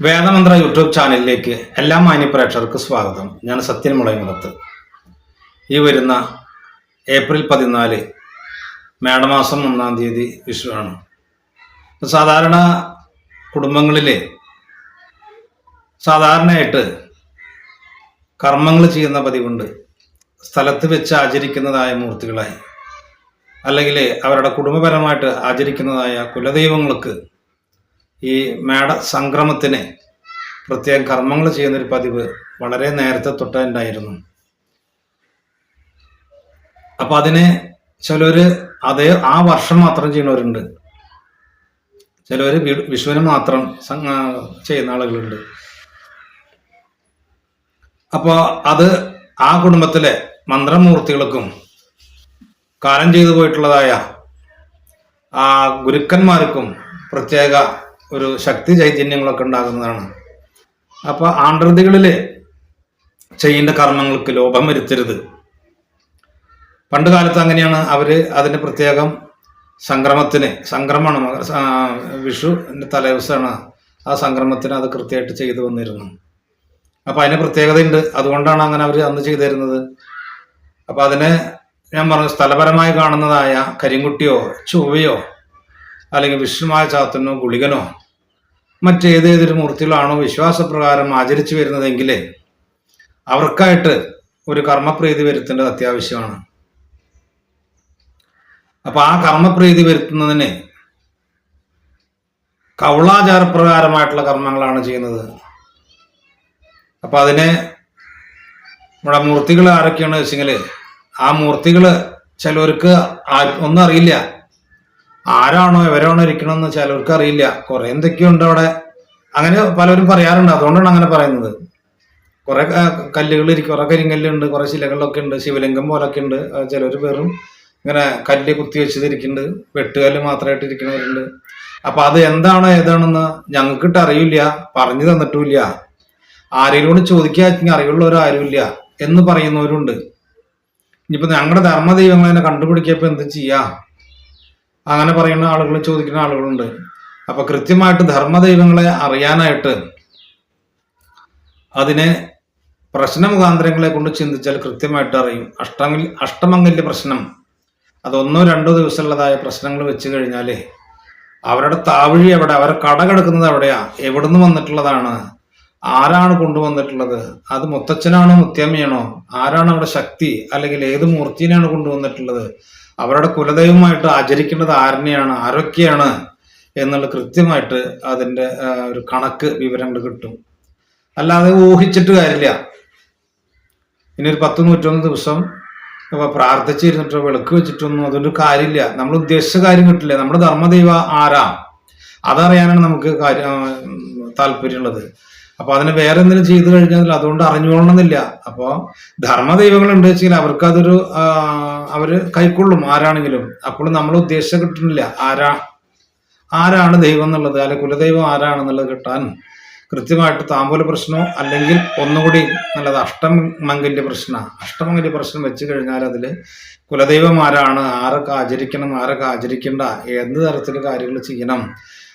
വേദമന്ത്ര YouTube ചാനലിലേക്ക് എല്ലാ മാന്യപ്രേക്ഷകർക്ക് സ്വാഗതം. ഞാൻ സത്യൻ മുളയങ്ങളത്ത് ഈ വരുന്ന ഏപ്രിൽ പതിനാല് മേടമാസം ഒന്നാം തീയതി വിഷുവാണ്. സാധാരണ കുടുംബങ്ങളിൽ സാധാരണയായിട്ട് കർമ്മങ്ങൾ ചെയ്യുന്ന പതിവുണ്ട്. സ്ഥലത്ത് വെച്ച് ആചരിക്കുന്നതായ മൂർത്തികളായി. അല്ലെങ്കിൽ അവരുടെ കുടുംബപരമായിട്ട് ആചരിക്കുന്നതായ കുലദൈവങ്ങൾക്ക് ഈ മേട സംക്രമത്തിന് പ്രത്യേകം കർമ്മങ്ങൾ ചെയ്യുന്നൊരു പതിവ് വളരെ നേരത്തെ തൊട്ട് ഉണ്ടായിരുന്നു അപ്പൊ അതിന് ചിലർ അതേ ആ വർഷം മാത്രം ചെയ്യുന്നവരുണ്ട്. ചിലവര് വിഷുവിന് മാത്രം ചെയ്യുന്ന ആളുകളുണ്ട്. അപ്പോൾ അത് ആ കുടുംബത്തിലെ മന്ത്രമൂർത്തികൾക്കും കാലം ചെയ്തു പോയിട്ടുള്ളതായ ആ ഗുരുക്കന്മാർക്കും പ്രത്യേക ഒരു ശക്തി ചൈതന്യങ്ങളൊക്കെ ഉണ്ടാകുന്നതാണ്. അപ്പൊ ആണ്ടൃതികളിൽ ചെയ്യേണ്ട കർമ്മങ്ങൾക്ക് ലോപം വരുത്തരുത്. പണ്ട് കാലത്ത് അങ്ങനെയാണ് അവർ അതിന് പ്രത്യേകം സംക്രമത്തിന് സംക്രമണം വിഷു വിഷുവിന്റെ തലേദിവസമാണ് ആ സംക്രമത്തിന് അത് കൃത്യമായിട്ട് ചെയ്തു വന്നിരുന്നു അപ്പൊ അതിന് പ്രത്യേകതയുണ്ട്. അതുകൊണ്ടാണ് അങ്ങനെ അവർ അന്ന് ചെയ്തു തരുന്നത്. അപ്പൊ അതിനെ ഞാൻ പറഞ്ഞു സ്ഥലപരമായി കാണുന്നതായ കരിങ്കുട്ടിയോ ചൊവ്വയോ അല്ലെങ്കിൽ വിഷ്ണുമായ ചാത്തനോ ഗുളികനോ മറ്റേതേതൊരു മൂർത്തികളാണോ വിശ്വാസപ്രകാരം ആചരിച്ചു വരുന്നതെങ്കിൽ അവർക്കായിട്ട് ഒരു കർമ്മപ്രീതി വരുത്തേണ്ടത് അത്യാവശ്യമാണ്. അപ്പൊ ആ കർമ്മപ്രീതി വരുത്തുന്നതിന് കൗളാചാരപ്രകാരമായിട്ടുള്ള കർമ്മങ്ങളാണ് ചെയ്യുന്നത്. അപ്പൊ അതിനെ നമ്മുടെ മൂർത്തികൾ ആരൊക്കെയാണ് വെച്ചെങ്കിൽ ആ മൂർത്തികൾ ചിലവർക്ക് ഒന്നും അറിയില്ല. ആരാണോ എവരാണോ ഇരിക്കണമെന്ന് അവർക്ക് അറിയില്ല കുറെ എന്തൊക്കെയുണ്ട് അവിടെ? അങ്ങനെ പലരും പറയാറുണ്ട്. അതുകൊണ്ടാണ് അങ്ങനെ പറയുന്നത്. കുറെ കല്ലുകൾ ഇരിക്കും. കുറെ കരിങ്കല്ലുണ്ട് കുറെ ശിലകളൊക്കെ ഉണ്ട്. ശിവലിംഗം പോലൊക്കെ ഉണ്ട്. ചിലർ വെറും ഇങ്ങനെ കല്ല് കുത്തി വെച്ചതിരിക്കുന്നുണ്ട് വെട്ടുകല്ല് മാത്രമായിട്ട് ഇരിക്കുന്നവരുണ്ട്. അപ്പൊ അത് എന്താണോ ഏതാണെന്ന് ഞങ്ങൾക്കിട്ട് അറിയില്ല. പറഞ്ഞു തന്നിട്ടുമില്ല. ആരെങ്കിലും ചോദിക്കുക അറിവുള്ളവർ ആരുമില്ല എന്ന് പറയുന്നവരുണ്ട്. ഇനിയിപ്പോ ഞങ്ങളുടെ ധർമ്മദൈവങ്ങളെ കണ്ടുപിടിക്കപ്പോ എന്ത് ചെയ്യാ? അങ്ങനെ പറയുന്ന ആളുകൾ ചോദിക്കുന്ന ആളുകളുണ്ട്. അപ്പൊ കൃത്യമായിട്ട് ധർമ്മദൈവങ്ങളെ അറിയാനായിട്ട് അതിനെ പ്രശ്ന മുഖാന്തരങ്ങളെ കൊണ്ട് ചിന്തിച്ചാൽ കൃത്യമായിട്ട് അറിയും. അഷ്ടമിൽ അഷ്ടമംഗല്യ പ്രശ്നം. അത് ഒന്നോ രണ്ടോ ദിവസമുള്ളതായ പ്രശ്നങ്ങൾ വെച്ച് കഴിഞ്ഞാലേ അവരുടെ താവഴി എവിടെ അവരെ കട കിടക്കുന്നത് എവിടെയാ എവിടുന്ന് വന്നിട്ടുള്ളതാണ്? ആരാണ് കൊണ്ടുവന്നിട്ടുള്ളത്? അത് മുത്തച്ഛനാണോ മുത്തമ്മയാണോ? ആരാണ് അവിടെ ശക്തി? അല്ലെങ്കിൽ ഏത് മൂർത്തിനെയാണ് കൊണ്ടുവന്നിട്ടുള്ളത്? അവരുടെ കുലദൈവമായിട്ട് ആചരിക്കേണ്ടത് ആരനെയാണ്? ആരൊക്കെയാണ്? എന്നുള്ള കൃത്യമായിട്ട് അതിന്റെ ഒരു കണക്ക് വിവരങ്ങൾ കിട്ടും. അല്ലാതെ ഊഹിച്ചിട്ട് കാര്യമില്ല. ഇനി ഒരു പത്ത് നൂറ്റൊന്ന് ദിവസം പ്രാർത്ഥിച്ചിരുന്നിട്ടോ വിളക്ക് വെച്ചിട്ടൊന്നും അതൊരു കാര്യമില്ല. നമ്മൾ ഉദ്ദേശിച്ച കാര്യം കിട്ടില്ല. നമ്മുടെ ധർമ്മദൈവ ആരാ? അതറിയാനാണ് നമുക്ക് കാര്യം താല്പര്യമുള്ളത്. അപ്പൊ അതിനെ വേറെ എന്തെങ്കിലും ചെയ്തു കഴിഞ്ഞാൽ അതുകൊണ്ട് അറിഞ്ഞുകൊള്ളണമെന്നില്ല. അപ്പോ ധർമ്മദൈവങ്ങൾ ഉണ്ട് വെച്ചാൽ അവർക്ക് അതൊരു അവർ കൈക്കൊള്ളും ആരാണെങ്കിലും. അപ്പോൾ നമ്മൾ ഉദ്ദേശിച്ച കിട്ടുന്നില്ല. ആരാ ആരാണ് ദൈവം എന്നുള്ളത്? അല്ലെ കുലദൈവം ആരാണെന്നുള്ളത് കിട്ടാൻ കൃത്യമായിട്ട് താമ്പൂല പ്രശ്നമോ അല്ലെങ്കിൽ ഒന്നുകൂടി നല്ലത് അഷ്ടമംഗല്യ പ്രശ്ന അഷ്ടമംഗല്യ പ്രശ്നം വെച്ച് കഴിഞ്ഞാൽ അതിൽ കുലദൈവം ആരാണ് ആരൊക്കെ ആചരിക്കണം ആരൊക്കെ ആചരിക്കണ്ട എന്ത് തരത്തിൽ കാര്യങ്ങൾ ചെയ്യണം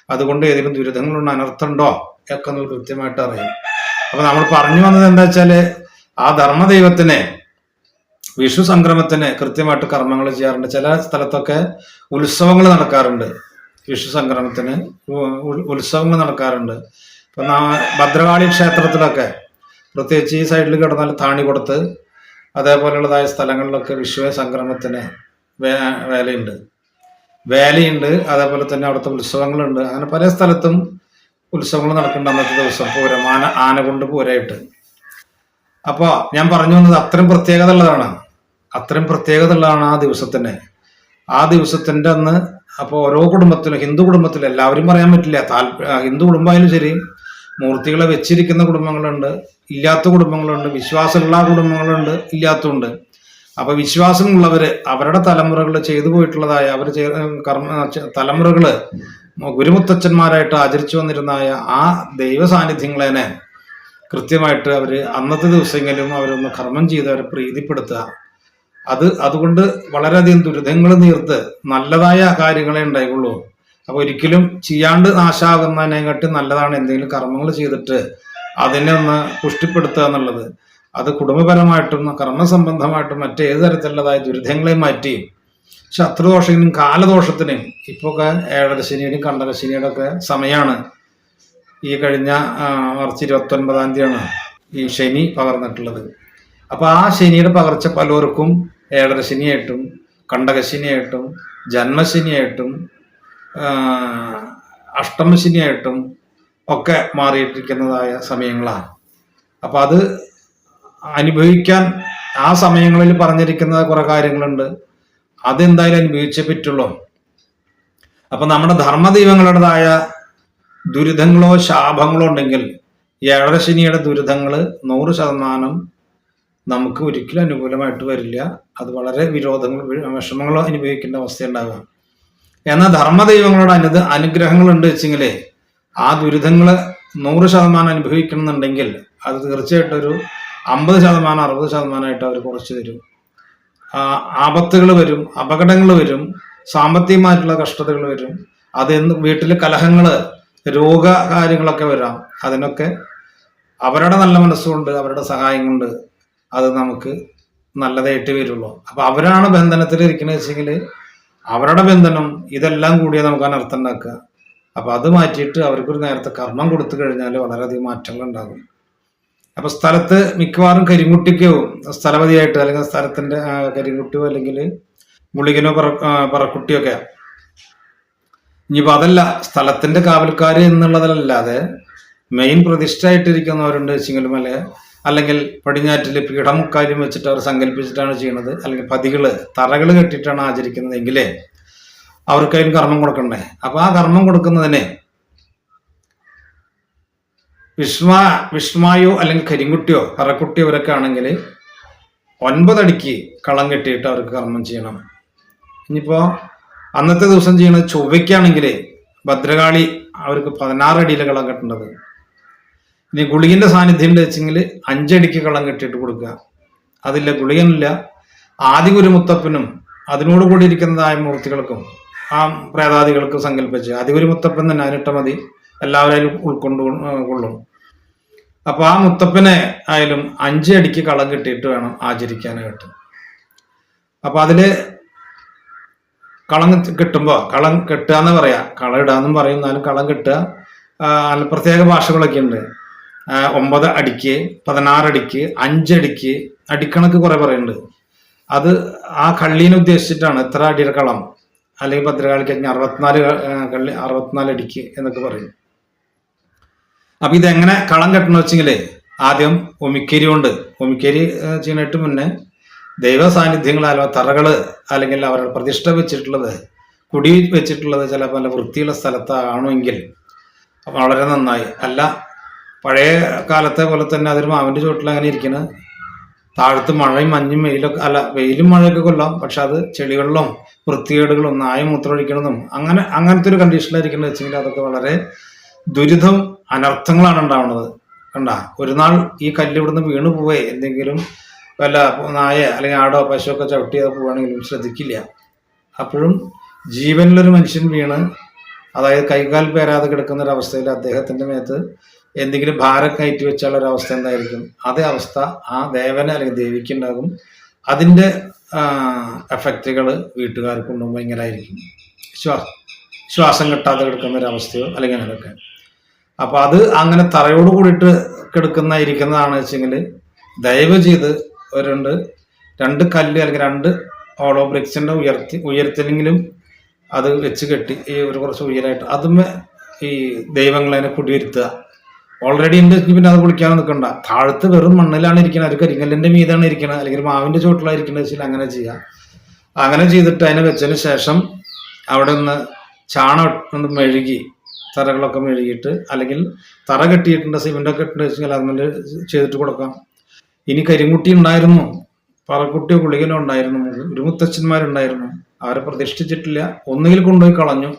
അതുകൊണ്ട് ഏതെങ്കിലും ദുരിതങ്ങളുണ്ട് അനർത്ഥമുണ്ടോ? ഒക്കെ ഒന്ന് കൃത്യമായിട്ട് അറിയും. അപ്പൊ നമ്മൾ പറഞ്ഞു വന്നത് എന്താ വെച്ചാൽ ആ ധർമ്മദൈവത്തിനെ വിഷു സംക്രമത്തിന് കൃത്യമായിട്ട് കർമ്മങ്ങൾ ചെയ്യാറുണ്ട്. ചില സ്ഥലത്തൊക്കെ ഉത്സവങ്ങൾ നടക്കാറുണ്ട്. വിഷു സംക്രമത്തിന് ഉത്സവങ്ങൾ നടക്കാറുണ്ട്. ഇപ്പൊ ഭദ്രകാളി ക്ഷേത്രത്തിലൊക്കെ പ്രത്യേകിച്ച് ഈ സൈഡിൽ കിടന്നാൽ താണി കൊടുത്ത് അതേപോലെയുള്ളതായ സ്ഥലങ്ങളിലൊക്കെ വിഷു സംക്രമത്തിന് വേലയുണ്ട്. വേലയുണ്ട് അതേപോലെ തന്നെ അവിടുത്തെ ഉത്സവങ്ങളുണ്ട്. അങ്ങനെ പല സ്ഥലത്തും ഉത്സവങ്ങൾ നടക്കുന്നുണ്ട് അന്നത്തെ ദിവസം. പൂരം ആന ആന കൊണ്ട് പൂരമായിട്ട് അപ്പൊ ഞാൻ പറഞ്ഞു വന്നത് അത്രയും പ്രത്യേകത ഉള്ളതാണ് അത്രയും പ്രത്യേകത ഉള്ളതാണ് ആ ദിവസത്തിന് ആ ദിവസത്തിന്റെ അന്ന് അപ്പോൾ ഓരോ കുടുംബത്തിലും ഹിന്ദു കുടുംബത്തിലും എല്ലാവരും പറയാൻ പറ്റില്ല. താല്പര്യ ഹിന്ദു കുടുംബമായാലും ശരി മൂർത്തികളെ വെച്ചിരിക്കുന്ന കുടുംബങ്ങളുണ്ട് ഇല്ലാത്ത കുടുംബങ്ങളുണ്ട് വിശ്വാസമുള്ള കുടുംബങ്ങളുണ്ട് ഇല്ലാത്തതുണ്ട്. അപ്പൊ വിശ്വാസമുള്ളവര് അവരുടെ തലമുറകൾ ചെയ്തു പോയിട്ടുള്ളതായ അവർ കർമ്മ തലമുറകൾ ഗുരുമുത്തച്ഛന്മാരായിട്ട് ആചരിച്ചു വന്നിരുന്നായ ആ ദൈവ സാന്നിധ്യങ്ങളെ കൃത്യമായിട്ട് അവർ അന്നത്തെ ദിവസമെങ്കിലും അവരൊന്ന് കർമ്മം ചെയ്ത് അവരെ പ്രീതിപ്പെടുത്തുക. അത് അതുകൊണ്ട് വളരെയധികം ദുരിതങ്ങൾ തീർത്ത് നല്ലതായ കാര്യങ്ങളെ ഉണ്ടായിക്കൊള്ളൂ. അപ്പൊ ഒരിക്കലും ചെയ്യാണ്ട് നാശാകുന്നതിനെക്കാട്ടി നല്ലതാണ് എന്തെങ്കിലും കർമ്മങ്ങൾ ചെയ്തിട്ട് അതിനെ ഒന്ന് പുഷ്ടിപ്പെടുത്തുക എന്നുള്ളത്. അത് കുടുംബപരമായിട്ടും കർമ്മസംബന്ധമായിട്ടും മറ്റേത് തരത്തിലുള്ളതായ ദുരിതങ്ങളെ മാറ്റി ശത്രുദോഷത്തിനും കാലദോഷത്തിനും ഒക്കെ ഏഴരശനിയുടെയും കണ്ടകശനിയുടെ ഒക്കെ സമയമാണ് ഈ കഴിഞ്ഞ മാർച്ച് ഇരുപത്തി ഒൻപതാം തീയതിയാണ് ഈ ശനി പകർന്നിട്ടുള്ളത്. അപ്പൊ ആ ശനിയുടെ പകർച്ച പലർക്കും ഏഴരശനിയായിട്ടും കണ്ടകശനിയായിട്ടും ജന്മശനിയായിട്ടും അഷ്ടമശനിയായിട്ടും ഒക്കെ മാറിയിട്ടിരിക്കുന്നതായ സമയങ്ങളാണ്. അപ്പൊ അത് അനുഭവിക്കാൻ ആ സമയങ്ങളിൽ പറഞ്ഞിരിക്കുന്ന കുറെ കാര്യങ്ങളുണ്ട്. അതെന്തായാലും അനുഭവിച്ചേ പറ്റുള്ളൂ അപ്പൊ നമ്മുടെ ധർമ്മദൈവങ്ങളുടേതായ ദുരിതങ്ങളോ ശാപങ്ങളോ ഉണ്ടെങ്കിൽ ഏഴരശനിയുടെ ദുരിതങ്ങൾ നൂറ് ശതമാനം നമുക്ക് ഒരിക്കലും അനുകൂലമായിട്ട് വരില്ല. അത് വളരെ വിരോധങ്ങൾ വിഷമങ്ങളോ അനുഭവിക്കേണ്ട അവസ്ഥ ഉണ്ടാകുക എന്നാൽ ധർമ്മദൈവങ്ങളുടെ അനു അനുഗ്രഹങ്ങൾ ഉണ്ട് വെച്ചെങ്കിലേ ആ ദുരിതങ്ങൾ നൂറ് ശതമാനം അനുഭവിക്കണമെന്നുണ്ടെങ്കിൽ അത് തീർച്ചയായിട്ടും ഒരു അമ്പത് ശതമാനം അറുപത് ശതമാനമായിട്ട് അവർ കുറച്ച് തരും. ആപത്തുകൾ വരും അപകടങ്ങൾ വരും സാമ്പത്തികമായിട്ടുള്ള കഷ്ടതകൾ വരും. അതെന്ന് വീട്ടിൽ കലഹങ്ങൾ രോഗ കാര്യങ്ങളൊക്കെ വരാം. അതിനൊക്കെ അവരുടെ നല്ല മനസ്സുകൊണ്ട് അവരുടെ സഹായം കൊണ്ട് അത് നമുക്ക് നല്ലതായിട്ട് വരുള്ളൂ. അപ്പൊ അവരാണ് ബന്ധനത്തിൽ ഇരിക്കുന്നത് വെച്ചെങ്കിൽ അവരുടെ ബന്ധനം ഇതെല്ലാം കൂടിയേ നമുക്ക് അനർത്ഥം ഉണ്ടാക്കുക. അപ്പൊ അത് മാറ്റിയിട്ട് അവർക്കൊരു നേരത്തെ കർമ്മം കൊടുത്തു കഴിഞ്ഞാൽ വളരെയധികം മാറ്റങ്ങൾ ഉണ്ടാകും അപ്പൊ സ്ഥലത്ത് മിക്കവാറും കരിങ്കുട്ടിക്കോ സ്ഥലപതിയായിട്ട് അല്ലെങ്കിൽ സ്ഥലത്തിന്റെ കരിങ്കുട്ടിയോ അല്ലെങ്കിൽ മുളികനോ പറ പറക്കുട്ടിയൊക്കെ പറക്കുട്ടിയോ ഒക്കെ ഇനിയിപ്പോ അതല്ല സ്ഥലത്തിന്റെ കാവൽക്കാർ എന്നുള്ളതല്ലാതെ മെയിൻ പ്രതിഷ്ഠയായിട്ടിരിക്കുന്നവരുണ്ട് ചിങ്ങലുമല അല്ലെങ്കിൽ പടിഞ്ഞാറ്റിൽ പീഠമുക്കാര്യം വെച്ചിട്ട് അവർ സങ്കല്പിച്ചിട്ടാണ് ചെയ്യുന്നത് അല്ലെങ്കിൽ പതികൾ തറകൾ കെട്ടിയിട്ടാണ് ആചരിക്കുന്നതെങ്കിലേ അവർക്ക് കർമ്മം കൊടുക്കണ്ടേ? അപ്പൊ ആ കർമ്മം കൊടുക്കുന്നതിനെ വിഷ്മ വിഷ്മായോ അല്ലെങ്കിൽ കരിങ്കുട്ടിയോ കറക്കുട്ടിയോ ഇവരൊക്കെ ആണെങ്കിൽ ഒൻപതടിക്ക് കളം കെട്ടിയിട്ട് അവർക്ക് കർമ്മം ചെയ്യണം. ഇനിയിപ്പോ അന്നത്തെ ദിവസം ചെയ്യുന്ന ചൊവ്വയ്ക്കാണെങ്കിൽ ഭദ്രകാളി അവർക്ക് പതിനാറ് അടിയിലെ കളം കെട്ടേണ്ടത്. ഇനി ഗുളികന്റെ സാന്നിധ്യം വെച്ചെങ്കിൽ അഞ്ചടിക്ക് കളം കെട്ടിയിട്ട് കൊടുക്കുക. അതില്ല ഗുളികനില്ല. ആദ്യ ഗുരുമുത്തപ്പനും അതിനോട് കൂടി ഇരിക്കുന്നതായ മൂർത്തികൾക്കും ആ പ്രേതാദികൾക്കും സങ്കല്പിച്ച് ആദ്യ മുത്തപ്പൻ തന്നെ അതിനിട്ട മതി. എല്ലാവരും ഉൾക്കൊണ്ടു കൊള്ളും. അപ്പൊ ആ മുത്തപ്പനെ ആയാലും അഞ്ച് അടിക്ക് കളം കെട്ടിയിട്ട് വേണം ആചരിക്കാനായിട്ട്. അപ്പൊ അതിൽ കളം കിട്ടുമ്പോ കളം കെട്ടുക എന്ന് പറയാ കളം ഇടാന്നും പറയും എന്നാലും കളം കെട്ടുക. പ്രത്യേക ഭാഷകളൊക്കെ ഉണ്ട്. ഒമ്പത് അടിക്ക് പതിനാറടിക്ക് അഞ്ചടിക്ക് അടിക്കണക്ക് കുറെ പറയുന്നുണ്ട് അത് ആ കള്ളീനെ ഉദ്ദേശിച്ചിട്ടാണ് എത്ര അടിയുടെ കളം. അല്ലെങ്കിൽ ഭദ്രകാളിക്ക് അറുപത്തിനാല് കള്ളി അറുപത്തിനാല് അടിക്ക് എന്നൊക്കെ പറയും. അപ്പൊ ഇതെങ്ങനെ കളം കെട്ടണം വെച്ചെങ്കിൽ ആദ്യം ഒമിക്കേരി കൊണ്ട് ഒമിക്കേരി ചെയ്യാനായിട്ട് മുന്നേ ദൈവ സാന്നിധ്യങ്ങളാലോ തറകൾ അല്ലെങ്കിൽ അവരുടെ പ്രതിഷ്ഠ വെച്ചിട്ടുള്ളത് കുടി വെച്ചിട്ടുള്ളത് ചില പല വൃത്തിയുള്ള സ്ഥലത്താണെങ്കിൽ വളരെ നന്നായി. അല്ല പഴയ കാലത്തെ പോലെ തന്നെ അതൊരു മാവിന്റെ ചുവട്ടിൽ അങ്ങനെ ഇരിക്കുന്നത് താഴത്ത് മഴയും മഞ്ഞും വെയിലൊക്കെ അല്ല വെയിലും മഴയൊക്കെ കൊല്ലാം പക്ഷെ അത് ചെളികളിലും വൃത്തികേടുകളും നായ മൂത്രമൊഴിക്കണമെന്നും അങ്ങനെ അങ്ങനത്തെ ഒരു കണ്ടീഷനിലായിരിക്കണമെന്ന് വെച്ചെങ്കിൽ അതൊക്കെ വളരെ ദുരിതം അനർത്ഥങ്ങളാണ് ഉണ്ടാവുന്നത്. കണ്ട? ഒരു നാൾ ഈ കല്ല് ഇവിടുന്ന് വീണ് പോവേ എന്തെങ്കിലും വല്ല നായ അല്ലെങ്കിൽ ആടോ പശുവൊക്കെ ചവിട്ടി അത് പോവുകയാണെങ്കിലും ശ്രദ്ധിക്കില്ല. അപ്പോഴും ജീവനിലൊരു മനുഷ്യൻ വീണ് അതായത് കൈകാൽ പേരാതെ കിടക്കുന്ന ഒരു അവസ്ഥയിൽ അദ്ദേഹത്തിന്റെ മേത്ത് എന്തെങ്കിലും ഭാരം കയറ്റി വെച്ചുള്ള ഒരു അവസ്ഥ എന്തായിരിക്കും? അതേ അവസ്ഥ ആ ദേവന് അല്ലെങ്കിൽ ദേവിക്ക് ഉണ്ടാകും. അതിന്റെ എഫക്റ്റുകൾ വീട്ടുകാർക്ക് ഉണ്ടാകുമ്പോൾ ഇങ്ങനായിരിക്കും. ശ്വാസം ശ്വാസം കിട്ടാതെ കിടക്കുന്ന ഒരു അവസ്ഥയോ അല്ലെങ്കിൽ അങ്ങനെയൊക്കെ. അപ്പൊ അത് അങ്ങനെ തറയോട് കൂടിയിട്ട് കിടക്കുന്ന ഇരിക്കുന്നതാണ് വെച്ചെങ്കിൽ ദയവ് ചെയ്ത് ഒരു രണ്ട് രണ്ട് കല്ല് അല്ലെങ്കിൽ രണ്ട് ഓളോ ബ്രിക്സിന്റെ ഉയർത്തി ഉയർത്തില്ലെങ്കിലും അത് വെച്ച് കെട്ടി ഈ ഒരു കുറച്ച് ഉയരായിട്ട് അതുമേ ഈ ദൈവങ്ങളെ കുടിയിരുത്തുക. ഓൾറെഡി ഉണ്ട് പിന്നെ അത് കുളിക്കാനും നിൽക്കണ്ട താഴത്ത് വെറും മണ്ണിലാണ് ഇരിക്കുന്നത് ഒരു കരിങ്കല്ലിന്റെ മീതാണ് ഇരിക്കുന്നത് അല്ലെങ്കിൽ മാവിന്റെ ചോട്ടിലായിരിക്കുന്നത് വെച്ചാൽ അങ്ങനെ ചെയ്യാം. അങ്ങനെ ചെയ്തിട്ട് അതിനെ വെച്ചതിന് ശേഷം അവിടെ നിന്ന് ചാണം ഒന്ന് മെഴുകി തറകളൊക്കെ മെഴുകിയിട്ട് അല്ലെങ്കിൽ തറ കെട്ടിയിട്ടുണ്ട് സിമെന്റൊക്കെ ഇട്ടുണ്ട് വെച്ചാൽ അതുപോലെ ചെയ്തിട്ട് കൊടുക്കാം. ഇനി കരിങ്കുട്ടി ഉണ്ടായിരുന്നു. പറക്കുട്ടിയോ കുളികനോ ഉണ്ടായിരുന്നു. ഒരു മുത്തച്ഛന്മാരുണ്ടായിരുന്നു. അവരെ പ്രതിഷ്ഠിച്ചിട്ടില്ല. ഒന്നുകിൽ കൊണ്ടുപോയി കളഞ്ഞു.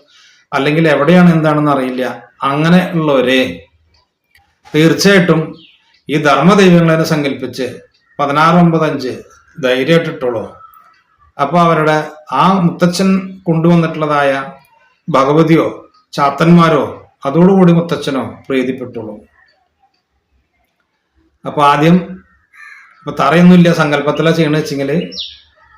അല്ലെങ്കിൽ എവിടെയാണ് എന്താണെന്ന് അറിയില്ല. അങ്ങനെ ഉള്ളവരെ തീർച്ചയായിട്ടും ഈ ധർമ്മദൈവങ്ങളെ സങ്കല്പിച്ച് പതിനാറ് ഒമ്പത് അഞ്ച് ധൈര്യമായിട്ടിട്ടുള്ളൂ അപ്പോൾ അവരുടെ ആ മുത്തച്ഛൻ കൊണ്ടുവന്നിട്ടുള്ളതായ ഭഗവതിയോ ചാത്തന്മാരോ അതോടുകൂടി മുത്തച്ഛനോ പ്രീതിപ്പെട്ടുള്ളൂ. അപ്പൊ ആദ്യം ഇപ്പൊ തറയൊന്നുമില്ല സങ്കല്പത്തിലാണ് ചെയ്യണ വെച്ചെങ്കിൽ